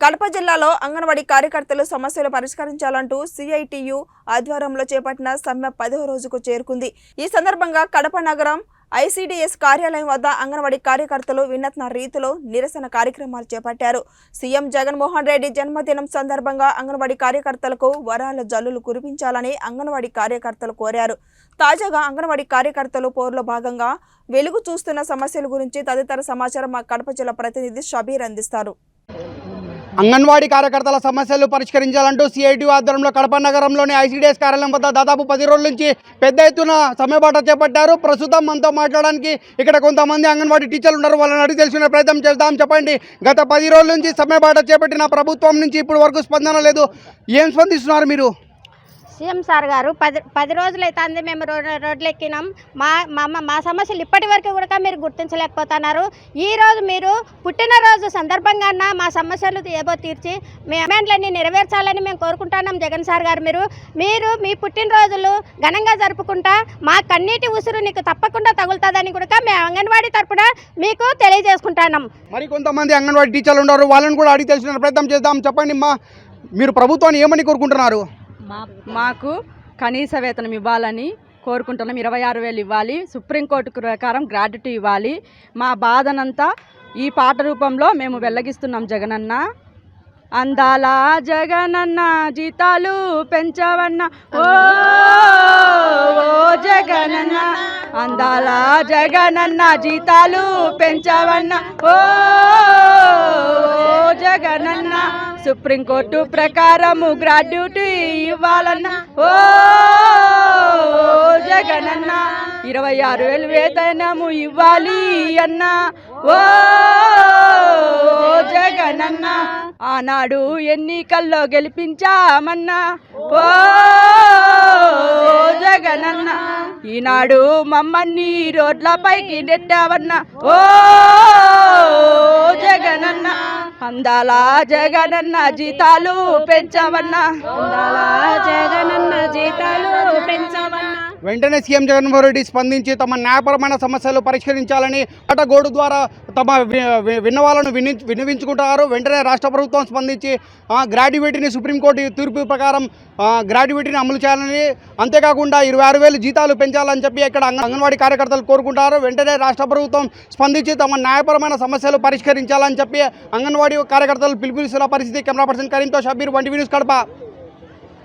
కడప జిల్లాలో అంగన్వాడీ కార్యకర్తలు సమస్యలు పరిష్కరించాలంటూ సిఐటియు ఆధ్వర్యంలో చేపట్టిన సమ్మె పదవ రోజుకు చేరుకుంది. ఈ సందర్భంగా కడప నగరం ఐసీడీఎస్ కార్యాలయం వద్ద అంగన్వాడీ కార్యకర్తలు వినత్న రీతిలో నిరసన కార్యక్రమాలు చేపట్టారు. సీఎం జగన్మోహన్ రెడ్డి జన్మదినం సందర్భంగా అంగన్వాడీ కార్యకర్తలకు వరాల జల్లులు కురిపించాలని అంగన్వాడీ కార్యకర్తలు కోరారు. తాజాగా అంగన్వాడీ కార్యకర్తలు పోరులో భాగంగా వెలుగు చూస్తున్న సమస్యల గురించి తదితర సమాచారం మా కడప జిల్లా ప్రతినిధి షబీర్ అందిస్తారు. అంగన్వాడీ కార్యకర్తల సమస్యలు పరిష్కరించాలంటూ సిఐటి ఆధ్వర్యంలో కడప నగరంలోని ఐసీడీఎస్ కార్యాలయం వద్ద దాదాపు పది రోజుల నుంచి పెద్ద ఎత్తున సమ్మెబాట చేపట్టారు. ప్రస్తుతం మనతో మాట్లాడడానికి ఇక్కడ కొంతమంది అంగన్వాడీ టీచర్లు ఉన్నారు. వాళ్ళని అడిగి తెలుసుకునే ప్రయత్నం చేద్దాం. చెప్పండి. గత పది రోజుల నుంచి సమ్మెబాట చేపట్టిన ప్రభుత్వం నుంచి ఇప్పుడు వరకు స్పందన లేదు. ఏం స్పందిస్తున్నారు మీరు? సీఎం సార్ గారు పది పది రోజులు అంది మేము రోడ్లు ఎక్కినాం మా మా మా- సమస్యలు ఇప్పటి వరకు కూడా మీరు గుర్తించలేకపోతున్నారు. ఈ రోజు మీరు పుట్టినరోజు సందర్భంగా మా సమస్యలు ఏవో తీర్చి మీ అమెంట్లన్నీ నెరవేర్చాలని మేము కోరుకుంటున్నాం జగన్ సార్ గారు. మీరు మీరు మీ పుట్టినరోజులు ఘనంగా జరుపుకుంటా మా కన్నీటి ఉసురు నీకు తప్పకుండా తగులుతుందని కూడా మేము అంగన్వాడీ తరపున మీకు తెలియజేసుకుంటున్నాం. మరి కొంతమంది అంగన్వాడీ టీచర్లు ఉన్నారు. వాళ్ళని కూడా అడిగి తెలిసిన ప్రయత్నం చేద్దాం. చెప్పండి మా మీరు ప్రభుత్వాన్ని ఏమని కోరుకుంటున్నారు? మాకు కనీస వేతనం ఇవ్వాలని కోరుకుంటున్నాం. ఇరవై ఆరు వేలు ఇవ్వాలి. సుప్రీంకోర్టు ప్రకారం గ్రాడ్యుటీ ఇవ్వాలి. మా బాధనంతా ఈ పాట రూపంలో మేము వెల్లగిస్తున్నాం జగనన్న. అందాల జగనన్న జీతాలు పెంచవన్న. ఓ అందాల జగనన్న జీతాలు పెంచవన్న. ఓ జగనన్న సుప్రీంకోర్టు ప్రకారము గ్రాడ్యుటీ ఇవ్వాలన్న. ఓ జగనన్న ఇరవై ఆరు వేలు వేతనము ఇవ్వాలి అన్న. ఓ జగనన్న ఆనాడు ఎన్నికల్లో గెలిపించామన్నా. ఓ జగనన్న ఈనాడు మమ్మల్ని రోడ్లపైకి నెట్టావన్నా. ఓ జగనన్న అందాల జగనన్న జీతాలు పెంచవన్నా. అందాల జగనన్న జీతాలు పెంచవన్నా. వెంటనే సీఎం జగన్మోహన్ రెడ్డి స్పందించి తమ న్యాయపరమైన సమస్యలు పరిష్కరించాలని గోడు ద్వారా తమ విన్నవాలను విన్నవాళ్ళను విని వినిపించుకుంటారు వెంటనే రాష్ట్ర ప్రభుత్వం స్పందించి గ్రాడ్యుయేటీని సుప్రీంకోర్టు తీర్పు ప్రకారం గ్రాడ్యుయేటీని అమలు చేయాలని అంతేకాకుండా ఇరవై ఆరు వేలు జీతాలు పెంచాలని చెప్పి ఇక్కడ అంగ- అంగన్వాడీ కార్యకర్తలు కోరుకుంటారు. వెంటనే రాష్ట్ర ప్రభుత్వం స్పందించి తమ న్యాయపరమైన సమస్యలు పరిష్కరించాలని చెప్పి అంగన్వాడీ కార్యకర్తలు పిలుపునిస్తున్న పరిస్థితి. కెమెరా పర్సన్ కరీంతో షబీర్ వంటి న్యూస్ కడప.